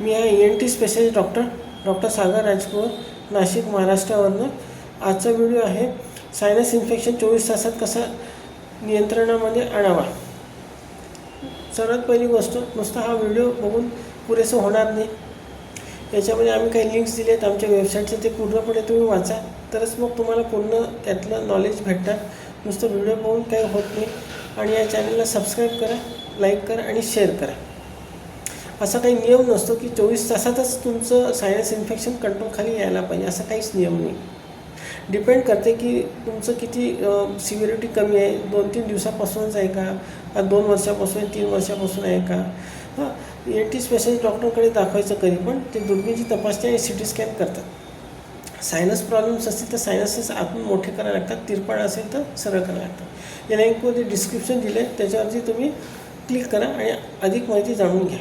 मी आहे E N T specialist doctor doctor Sagar Rajkumar Nashik महाराष्ट्रावरनं. आजचा video आहे sinus infection चोवीस तासात कसा नियंत्रणामध्ये आणावा? सर्वात पहिली गोष्ट नुसता हा व्हिडिओ बघून पुरेसं होणार नाही. याच्यामध्ये आम्ही काही लिंक्स दिले आहेत आमच्या वेबसाईटचे ते पूर्णपणे तुम्ही वाचा. तरच मग तुम्हाला पूर्ण त्यातलं नॉलेज भेटणार. नुसतं व्हिडिओ बघून काही होत नाही. आणि या चॅनलला सबस्क्राईब करा लाईक करा आणि शेअर करा. असा काही नियम नसतो की चोवीस तासातच तुमचं सायनस इन्फेक्शन कंट्रोलखाली यायला पाहिजे असा काहीच नियम नाही. डिपेंड करते की तुमचं किती सिव्हिरिटी कमी आहे दोन तीन दिवसापासूनच आहे का? दोन वर्षापासून तीन वर्षापासून आहे का? हां एन टी स्पेशलिस्ट डॉक्टरकडे दाखवायचं कधी पण ते दुर्बीणची तपासणी आणि सी टी स्कॅन करतात. सायनस प्रॉब्लेम्स असतील तर सायनसेस आतून मोठे करायला लागतात तिरपाळ असेल तर सरळ करायला लागतात. या लिंकमध्ये डिस्क्रिप्शन दिलं आहे त्याच्यावरती तुम्ही क्लिक करा आणि अधिक माहिती जाणून घ्या.